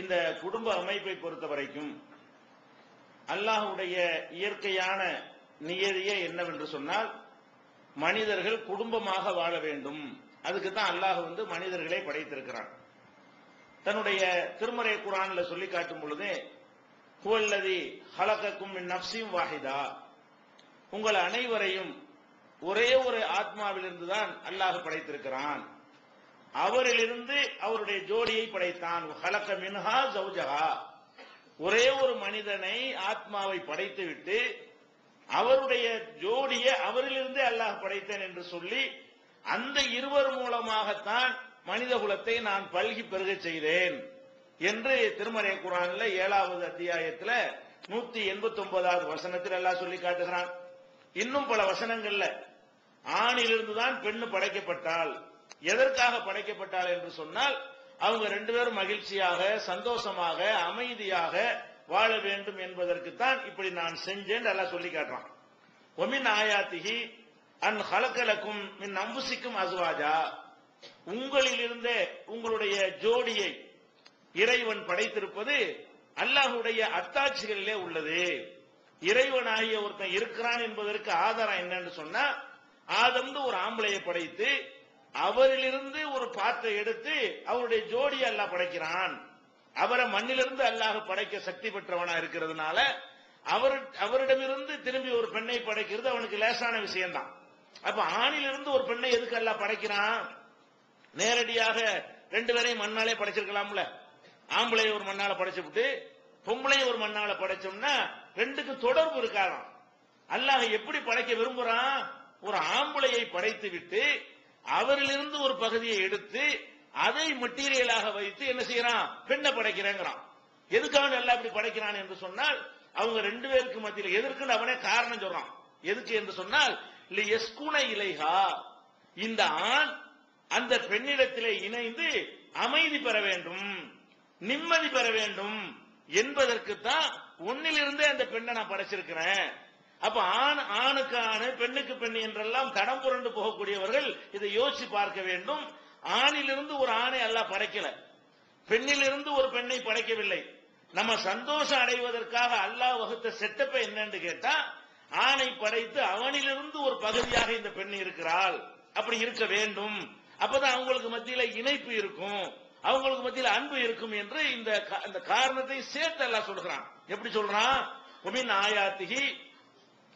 இந்த குடும்ப அமைப்பை பொறுத்த வரைக்கும் அல்லாஹுடைய இயற்கையான நியதியே என்னவென்று சொன்னால் மனிதர்கள் குடும்பமாக வாழ வேண்டும். அதுக்கு தான் அல்லாஹ் வந்து மனிதர்களை படைத்திருக்கிறான். தன்னுடைய திருமறை குரான்ல சொல்லி காட்டும் பொழுது ஹுவல்லதி ஹலகக்கும் நப்சியும் வாஹிதா. உங்கள் அனைவரையும் ஒரே ஒரு ஆத்மாவிலிருந்து தான் அல்லாஹ் படைத்திருக்கிறான். அவரிலிருந்து அவருடைய ஜோடியை படைத்தான். ஹலக மின்ஹா ஜௌஜஹா. ஒரே ஒரு மனிதனை ஆத்மாவை படைத்துவிட்டு அவருடைய ஜோடியை அவரிலிருந்தே அல்லாஹ் படைத்தேன் என்று சொல்லி அந்த இருவர் மூலமாகத்தான் மனித குலத்தை நான் பல்கி பெருகச் செய்தேன் என்று திருமறை குரான்ல ஏழாவது அத்தியாயத்துல நூத்தி எண்பத்தி ஒன்பதாவது வசனத்தில் எல்லாம் சொல்லி காட்டுகிறான். இன்னும் பல வசனங்கள்ல ஆணிலிருந்து தான் பெண்ணு படைக்கப்பட்டால் எதற்காக படைக்கப்பட்டாள் என்று சொன்னால் அவங்க ரெண்டு பேரும் மகிழ்ச்சியாக சந்தோஷமாக அமைதியாக வாழ வேண்டும் என்பதற்குத்தான் இப்படி நான் செஞ்சேன் எல்லாம் சொல்லி காட்டுறான். ஒமின் ஆயாத்திகி அன் ஹலக்கலக்கும் மின் அம்புசிக்கும் அசுவாஜா உங்களிலிருந்தே உங்களுடைய ஜோடியை இறைவன் படைத்திருப்பது அல்லாஹுடைய அத்தாட்சிகளிலே உள்ளது. இறைவனாகிய ஒருத்தன் இருக்கிறான் என்பதற்கு ஆதாரம் என்னன்னு சொன்னா ஆதம்னு ஒரு ஆம்பளையை படைத்து அவரிலிருந்து ஒரு பாத்தை எடுத்து அவருடைய ஜோடியை அல்லாஹ் படைக்கிறான். அவரை மண்ணிலிருந்து அல்லாஹ் படைக்க சக்தி பெற்றவனா இருக்கிறதுனால அவர் அவரிடமிருந்து திரும்பி ஒரு பெண்ணை படைக்கிறது அவனுக்கு லேசான விஷயம்தான். அப்ப ஆணிலிருந்து ஒரு பெண்ணை எதுக்கு அல்லாஹ் படைக்கிறான்? நேரடியாக ரெண்டு பேரையும் மண்ணாலே படைச்சிருக்கலாம்ல. ஆம்பளை ஒரு மண்ணால படைச்சுவிட்டு பொம்பளையும் ஒரு மண்ணால படைச்சோம்னா ரெண்டுக்கு தொடர்பு இருக்காதான். அல்லாஹ் எப்படி படைக்க விரும்புறான்? ஒரு ஆம்பளையை படைத்து விட்டு அவரிலிருந்து ஒரு பகுதியை எடுத்து அதை மெட்டீரியலாக வைத்து என்ன செய்யறான்? பெண்ணை படைக்கிறேங்கிறான். எதுக்காக எல்லாம் இப்படி படைக்கிறான் என்று சொன்னால் அவங்க ரெண்டு பேருக்கு மத்தியில் எதற்குன்னு அவனே காரணம் சொல்றான். எதுக்கு என்று சொன்னால் எஸ்குன இலைஹா இந்த ஆண் அந்த பெண்ணிடத்திலே இணைந்து அமைதி பெற வேண்டும் நிம்மதி பெற வேண்டும் என்பதற்கு தான் ஒன்னிலிருந்தே அந்த பெண்ணை நான் படைச்சிருக்கிறேன். அப்ப ஆண் ஆணுக்கு ஆணு பெண்ணுக்கு பெண் என்றெல்லாம் தடம் புரண்டு போகக்கூடியவர்கள் இதை யோசிச்சு பார்க்க வேண்டும். ஆணிலிருந்து ஒரு ஆணை அல்லாஹ் படைக்கல. பெண்ணிலிருந்து ஒரு பெண்ணை படைக்கவில்லை. நம்ம சந்தோஷம் அடைவதற்காக அல்லாஹ் வகுத்த செட்டப்பை என்னன்னு கேட்டா ஆணை படைத்து அவனிலிருந்து ஒரு பகுதியாக இந்த பெண் இருக்கிறாள். அப்படி இருக்க வேண்டும். அப்பதான் அவங்களுக்கு மத்தியில இணைப்பு இருக்கும். அவங்களுக்கு மத்தியில அன்பு இருக்கும் என்று இந்த இந்த காரணத்தை சேர்த்து எல்லாம் சொல்றான். எப்படி சொல்றான்? உமின் ஆயாத்திகி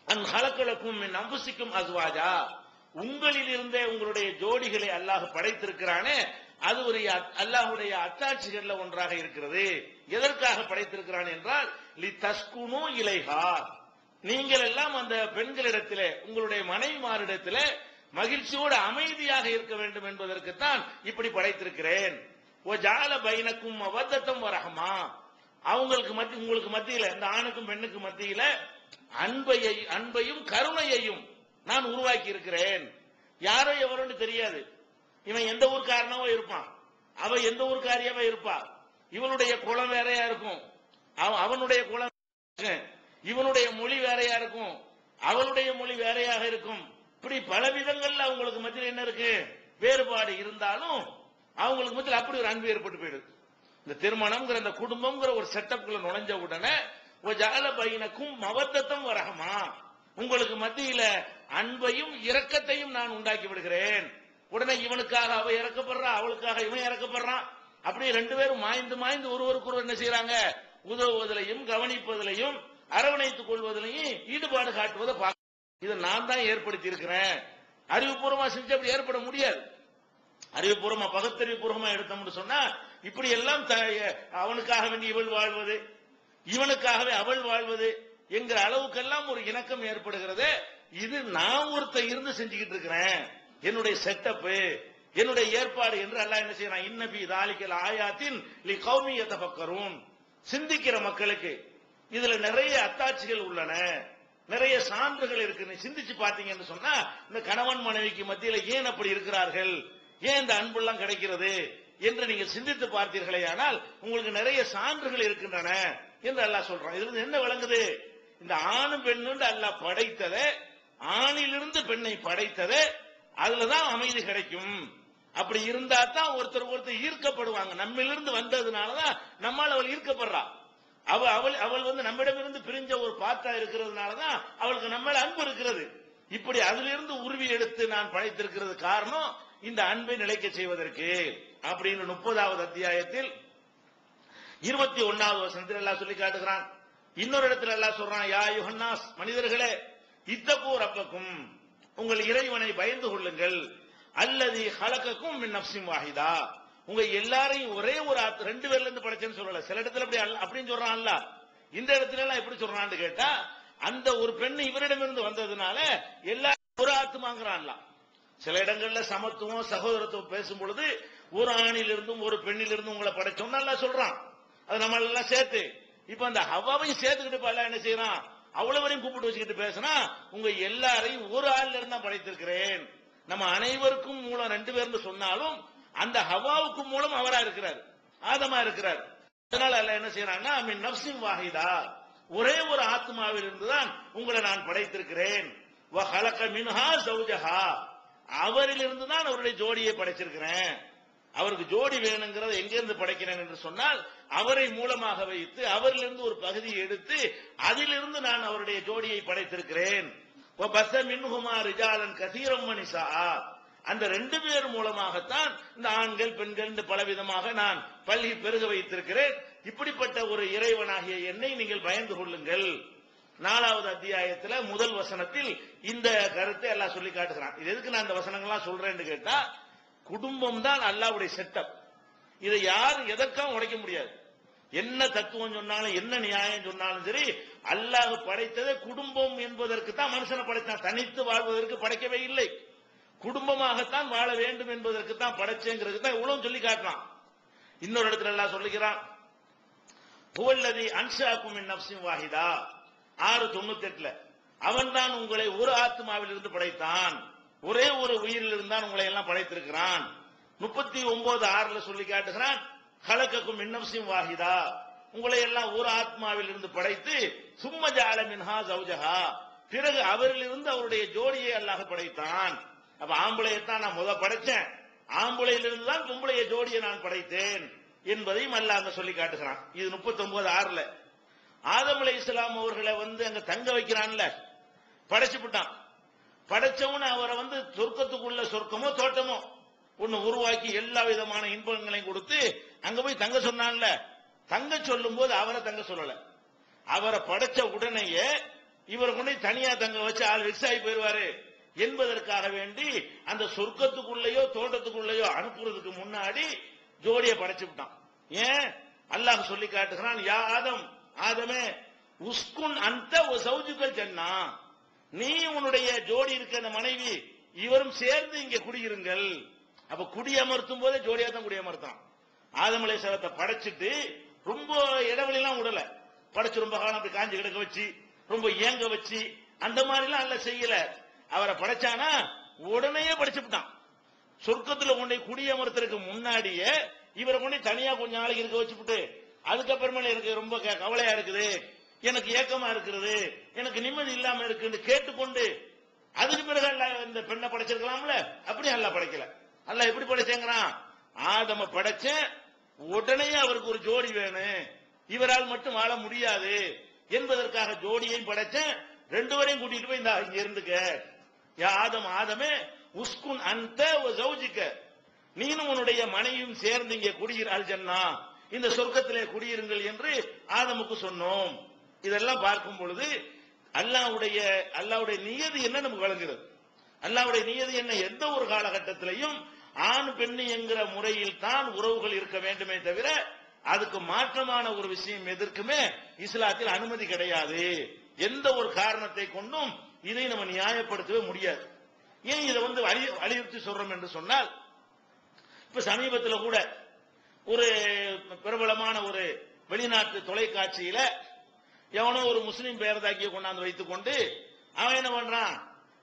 அன் ஹலக்கலக்கும் என் அம்புசிக்கும் அஸ்வாஜா. உங்களில் இருந்தே உங்களுடைய ஜோடிகளை அல்லாஹ் படைத்திருக்கிறானே அது ஒரு அல்லாஹுடைய அத்தாட்சிகள்ல ஒன்றாக இருக்கிறது. எதற்காக படைத்திருக்கிறான் என்றால் லி தஸ்குனோ இலைஹா. நீங்கள் எல்லாம் அந்த பெண்களிடத்திலே உங்களுடைய மனைவிமாரிடத்திலே மகிழ்ச்சியோடு அமைதியாக இருக்க வேண்டும் என்பதற்குத்தான் இப்படி படைத்திருக்கிறேன். ஓ ஜால பைனக்கும் அவத்தத்தம் வரஹமா. அவங்களுக்கு மத்திய உங்களுக்கு மத்தியில இந்த ஆணுக்கும் பெண்ணுக்கும் மத்தியில அன்பையை அன்பையும் கருணையையும் நான் உருவாக்கி இருக்கிறேன் யாரோ எவரோன்னு தெரியாது. இவன் எந்த ஊர்க்காரனவோ இருப்பான். அவ எந்த ஊர்க்காரியாவோ இருப்பா? இவனுடைய குலம் வேறையா இருக்கும். அவனுடைய குலம் இவனுடைய மொழி வேறையா இருக்கும். அவளுடைய மொழி வேறையாக இருக்கும். இப்படி பல விதங்கள்ல அவங்களுக்கு மத்தியில் என்ன இருக்கு? வேறுபாடு இருந்தாலும் அவங்களுக்கு மத்தியில் அப்படி ஒரு அன்பு ஏற்பட்டு போயிடுது. இந்த திருமணம்ங்கிற இந்த குடும்பம்ங்கிற ஒரு செட்டப்குள்ள நுழைஞ்ச உடனே ஜால பையனுக்கும் மவத்தத்தம் வரகமா உங்களுக்கு மத்தியில அன்பையும் இரக்கத்தையும் நான் உண்டாக்கி விடுகிறேன். உடனே இவனுக்காக அவ இறக்கப்படுறா அவளுக்காக இவன் இறக்கப்படுறான். அப்படியே ரெண்டு பேரும் மாய்ந்து மாய்ந்து ஒருவருக்கு ஒருவர் என்ன செய்யறாங்க உதவுவதிலையும் கவனிப்பதிலையும் அரவணைத்துக் கொள்வதிலையும் ஈடுபாடு காட்டுவதை பார்க்க இதை நான் தான் ஏற்படுத்தி இருக்கிறேன். அறிவுபூர்வமா செஞ்சு அப்படி ஏற்பட முடியாது. அறிவுபூர்வமா பகுத்தறிவுபூர்வமா எடுத்தோம்னு சொன்னா இப்படி எல்லாம் த- அவனுக்காக வேண்டி இவள் வாழ்வது இவனுக்காகவே அவள் வாழ்வது என்கிற அளவுக்கெல்லாம் ஒரு இணக்கம் ஏற்படுகிறது. இது நான் ஒருத்த இருந்து செஞ்சுக்கிட்டு இருக்கிறேன். என்னுடைய செட்டப்பு என்னுடைய ஏற்பாடு என்று அல்லாஹ் என்ன செய்யறான் இன்னபி தாலிக்கல் ஆயாத்தின் லி கௌமியத்தை பக்கரும் சிந்திக்கிற மக்களுக்கு இதுல நிறைய அத்தாட்சிகள் உள்ளன. நிறைய சான்றுகள் இருக்கு. நீ சிந்திச்சு பாத்தீங்கன்னு சொன்னா இந்த கணவன் மனைவிக்கு மத்தியில ஏன் அப்படி இருக்கிறார்கள்? ஏன் இந்த அன்பெல்லாம் கிடைக்கிறது? என்று நீங்க சிந்தித்து பார்த்தீர்களே ஆனால் உங்களுக்கு நிறைய சான்றுகள் இருக்கின்றன என்று அல்லாஹ் சொல்றான். இதுல என்ன விளங்குது? இந்த ஆணும் பெண்ணுண்டு அல்லாஹ் படைத்ததை ஆணிலிருந்து பெண்ணை படைத்ததை அதுலதான் அமைதி கிடைக்கும். அப்படி இருந்தா தான் ஒருத்தர் ஒருத்தர் ஈர்க்கப்படுவாங்க. நம்மிலிருந்து வந்ததுனாலதான் நம்மால் அவள் ஈர்க்கப்படுறா. அவ அவள் அவள் வந்து நம்மிடமிருந்து பிரிஞ்ச ஒரு பாத்தா இருக்கிறதுனாலதான் அவளுக்கு நம்ம அன்பு இருக்கிறது. இப்படி அதிலிருந்து உருவி எடுத்து நான் படைத்திருக்கிறது காரணம் இந்த அன்பை நிலைக்க செய்வதற்கு. அப்படின்னு முப்பதாவது அத்தியாயத்தில் இருபத்தி ஒன்னாவது வசனத்தில் எல்லாம் சொல்லி காட்டுகிறான். இன்னொரு இடத்துல எல்லாம் சொல்றான் யா யுஹன்னாஸ் மனிதர்களே இத்தகூ ரப்பக்கும் உங்கள் இறைவனை பயந்து கொள்ளுங்கள். அல்லது ஹலக்கக்கும் மின் நப்சிம் வாஹிதா. உங்க எல்லாரையும் ஒரே ஒரு ஆத்து ரெண்டு பேர்ல இருந்து படைச்சேன்னு சொல்லல. சில இடத்துல அப்படி அல்ல அப்படின்னு சொல்றான்ல. இந்த இடத்துல எல்லாம் எப்படி சொல்றான்னு கேட்டா அந்த ஒரு பெண் இவரிடமிருந்து வந்ததுனால எல்லாரும் ஒரு ஆத்துமாங்கிறான்ல சில இடங்கள்ல சமத்துவம் சகோதரத்துவம் பேசும் பொழுது ஒரு ஆணிலிருந்தும் ஒரு பெண்ணிலிருந்தும் உங்களை படைச்சோம் நல்லா சொல்றான். அது நம்ம எல்லாம் சேர்த்து. இப்ப அந்த ஹவாவையும் சேர்த்துக்கிட்டு பல என்ன செய்யறான்? அவ்வளவரையும் கூப்பிட்டு வச்சுக்கிட்டு பேசினா உங்க எல்லாரையும் ஒரு ஆள்ல இருந்தா படைத்திருக்கிறேன். நம்ம அனைவருக்கும் மூலம் ரெண்டு பேர்னு சொன்னாலும் அந்த ஹவாவுக்கு மூலம் அவரா இருக்கிறார். ஆதமா இருக்கிறார். அதனால அல்ல என்ன செய்யறான்னா மின் நப்சிம் வாஹிதா. ஒரே ஒரு ஆத்மாவில் இருந்துதான் உங்களை நான் படைத்திருக்கிறேன். மின்ஹா சௌஜஹா. அவரிலிருந்து தான் அவருடைய ஜோடியை படைச்சிருக்கிறேன். அவருக்கு ஜோடி வேணுங்கிறத எங்கிருந்து படைக்கிறேன் என்று சொன்னால் அவரை மூலமாக வைத்து அவரிலிருந்து ஒரு பகுதியை எடுத்து அதிலிருந்து நான் அவருடைய ஜோடியை படைத்திருக்கிறேன். பச மின்ஹுமா ரிஜாலன் கசீரம் மனிசா அந்த ரெண்டு பேர் மூலமாகத்தான் இந்த ஆண்கள் பெண்கள் இந்த பலவிதமாக நான் பள்ளி பெருக வைத்திருக்கிறேன். இப்படிப்பட்ட ஒரு இறைவனாகிய என்னை நீங்கள் பயந்து கொள்ளுங்கள். நாலாவது அத்தியாயத்துல முதல் வசனத்தில் இந்த கருத்தை எல்லாம் சொல்லி காட்டுகிறான். இது எதுக்கு நான் இந்த வசனங்கள்லாம் சொல்றேன்னு கேட்டா குடும்பம் தான் அல்லாவுடைய செட்டப் இதை யாரும் எதற்காக உடைக்க முடியாது. என்ன தத்துவம் சொன்னாலும் என்ன நியாயம் சொன்னாலும் சரி அல்லாஹ் படைத்ததை குடும்பம் என்பதற்கு தான் மனுஷனை படைத்தான். தனித்து வாழ்வதற்கு படைக்கவே இல்லை. குடும்பமாகத்தான் வாழ வேண்டும் என்பதற்கு தான் படைச்சேங்கிறது தான் இவ்வளவு சொல்லி காட்டலாம் இன்னொரு இடத்துல எல்லாம் சொல்லுகிறான் புவல்லதி அன்சாக்கும் நப்சிம் வாஹிதா. ஆறு தொண்ணூத்தி எட்டுல அவன் தான் உங்களை ஒரு ஆத்மாவில் இருந்து படைத்தான். ஒரே ஒரு உயிரில் இருந்தான் உங்களை எல்லாம் படைத்திருக்கிறான். முப்பத்தி ஒன்பது ஆறுல சொல்லி காட்டுகிறான் கலக்கக்கும் இன்னம்சியும் வாஹிதா. உங்களை எல்லாம் ஒரு ஆத்மாவில் இருந்து படைத்து சும்ம ஜால மின்ஹா ஜவுஜஹா பிறகு அவரிலிருந்து அவருடைய ஜோடியை அல்லாஹ் படைத்தான். அப்ப ஆம்பளையத்தான் நான் முத படைச்சேன். ஆம்பளையிலிருந்து தான் பொம்பளைய ஜோடியை நான் படைத்தேன் என்பதையும் அல்ல அங்க சொல்லி காட்டுகிறான். இது முப்பத்தி ஒன்பது ஆறுல. ஆதம் அலை இஸ்லாம் அவர்களை வந்து அங்க தங்க வைக்கிறான்ல. படைச்சு விட்டான் படைச்சவன அவரை வந்து சொர்க்கத்துக்குள்ள சொர்க்கமோ தோட்டமோ ஒன்னு உருவாக்கி எல்லா விதமான இன்பங்களையும் கொடுத்து அங்க போய் தங்க சொன்னான்ல. தங்க சொல்லும் போது அவரை தங்க சொல்லல. அவரை படைச்ச உடனேயே இவரை கொண்டு தனியா தங்க வச்சு ஆள் வெக்ஸ் ஆகி போயிருவாரு என்பதற்காக வேண்டி அந்த சொர்க்கத்துக்குள்ளேயோ தோட்டத்துக்குள்ளேயோ அனுப்புறதுக்கு முன்னாடி ஜோடியை படைச்சு விட்டான். ஏன்? அல்லாஹ் சொல்லி காட்டுகிறான் யா ஆதம் ஆதமே உஸ்குன் அந்த சௌஜுக்கள் சென்னா நீ உன்னுடைய ஜோடி இருக்க அந்த மனைவி இவரும் சேர்ந்து இங்க குடியிருங்கள். அப்ப குடியமர்த்தும் போதே ஜோடியா தான் குடியமர்த்தான் ஆதமலை சலத்தை படைச்சிட்டு ரொம்ப இடைவெளிலாம் விடல. படைச்சு ரொம்ப காலம் அப்படி காஞ்சி கிடக்க வச்சு ரொம்ப ஏங்க வச்சு அந்த மாதிரி எல்லாம் அல்ல செய்யல. அவரை படைச்சானா உடனே படைச்சுட்டான் சொர்க்கத்துல கொண்டு குடியமர்த்ததுக்கு முன்னாடியே இவரை கொண்டு தனியா கொஞ்ச நாளைக்கு இருக்க வச்சுப்புட்டு அதுக்கப்புறமே எனக்கு ரொம்ப க- கவலையா இருக்குது. எனக்கு ஏக்கமா இருக்கிறது எனக்கு நிம்மதி இல்லாம இருக்குன்னு கேட்டுக்கொண்டு அதுக்கு பிறகு அல்ல இந்த பெண்ணை படைச்சிருக்கலாம்ல? அப்படி அல்ல படைக்கல. அல்ல எப்படி படைச்சேங்கிறான்? ஆதம படைச்சேன் உடனே அவருக்கு ஒரு ஜோடி வேணும். இவரால் மட்டும் வாழ முடியாது. என்பதற்காக ஜோடியையும் படைச்சேன் ரெண்டு வரையும் கூட்டிட்டு போய் இந்த இங்க இருந்துக்க. யா ஆதம் ஆதமே உஸ்குன் அந்த ஜவுஜிக்க நீனும் உன்னுடைய மனைவியும் சேர்ந்து இங்கே குடியிறாள் ஜன்னா. இந்த சொர்க்கத்திலே குடியிருங்கள் என்று ஆதமுக்கு சொன்னோம். இதெல்லாம் பார்க்கும் பொழுது அல்லாவுடைய அல்லாவுடைய நியதி என்ன நமக்கு வழங்குகிறது? அல்லாவுடைய நியதி என்ன? எந்த ஒரு காலகட்டத்திலையும் ஆண் பெண் என்கிற முறையில் தான் உறவுகள் இருக்க வேண்டுமே தவிர அதுக்கு மாற்றமான ஒரு விஷயம் எதற்குமே இஸ்லாத்தில் அனுமதி கிடையாது. எந்த ஒரு காரணத்தை கொண்டும் இதை நம்ம நியாயப்படுத்தவே முடியாது. ஏன் இதை வந்து வலியுறுத்தி சொல்றோம் என்று சொன்னால் இப்ப சமீபத்தில் கூட ஒரு பிரபலமான ஒரு வெளிநாட்டு தொலைக்காட்சியில எவனோ ஒரு முஸ்லீம் பேரதாக்கிய கொண்டாந்து வைத்துக் கொண்டு அவன் என்ன பண்றான்?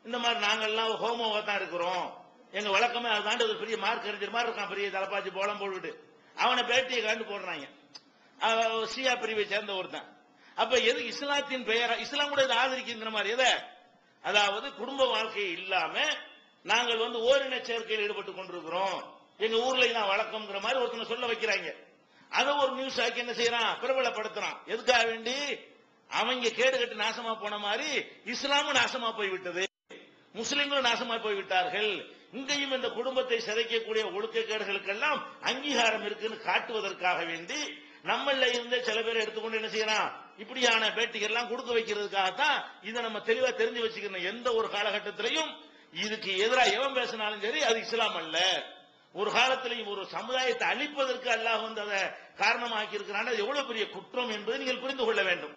இந்த மாதிரி நாங்கெல்லாம் ஹோமோவா தான் இருக்கிறோம். எங்க வழக்கமே அதுதாண்டு ஒரு பெரிய மார்க் அறிஞர் மாதிரி இருக்கான் பெரிய தலைப்பாச்சி போலம் போட்டுட்டு அவனை பேட்டியை கண்டு போடுறாங்க. சியா பிரிவை சேர்ந்த ஒருத்தன். அப்ப எது இஸ்லாத்தின் பெயரா? இஸ்லாம் கூட இதை ஆதரிக்கின்ற மாதிரி எதை? அதாவது குடும்ப வாழ்க்கை இல்லாம நாங்கள் வந்து ஓரின சேர்க்கையில் ஈடுபட்டு கொண்டிருக்கிறோம். எங்க ஊர்ல இதான் வழக்கம்ங்கிற மாதிரி ஒருத்தனை சொல்ல வைக்கிறாங்க. அதை ஒரு நியூஸ் ஆக்கி என்ன செய்யறான்? பிரபலப்படுத்துறான். எதுக்காக வேண்டி? அவங்க கேடு கட்டு நாசமா போன மாதிரி இஸ்லாமும் நாசமா போய் விட்டது முஸ்லிம்களும் நாசமா போய் விட்டார்கள் இங்கேயும் இந்த குடும்பத்தை சிதைக்கக்கூடிய ஒழுக்கக்கேடுகளுக்கெல்லாம் அங்கீகாரம் இருக்குன்னு காட்டுவதற்காக வேண்டி நம்மள இருந்தே சில பேர் எடுத்துக்கொண்டு என்ன செய்யலாம்? இப்படியான பேட்டிகள் எல்லாம் கொடுக்க வைக்கிறதுக்காகத்தான் இதை நம்ம தெளிவா தெரிஞ்சு வச்சுக்கணும். எந்த ஒரு காலகட்டத்திலையும் இதுக்கு எதிராக எவன் பேசினாலும் சரி அது இஸ்லாம் அல்ல. ஒரு காலத்திலையும் ஒரு சமுதாயத்தை அழிப்பதற்கு அல்லாஹ் வந்து அதை காரணமாக்கி இருக்கிறான் அது எவ்வளவு பெரிய குற்றம் என்பதை நீங்கள் புரிந்து கொள்ள வேண்டும்.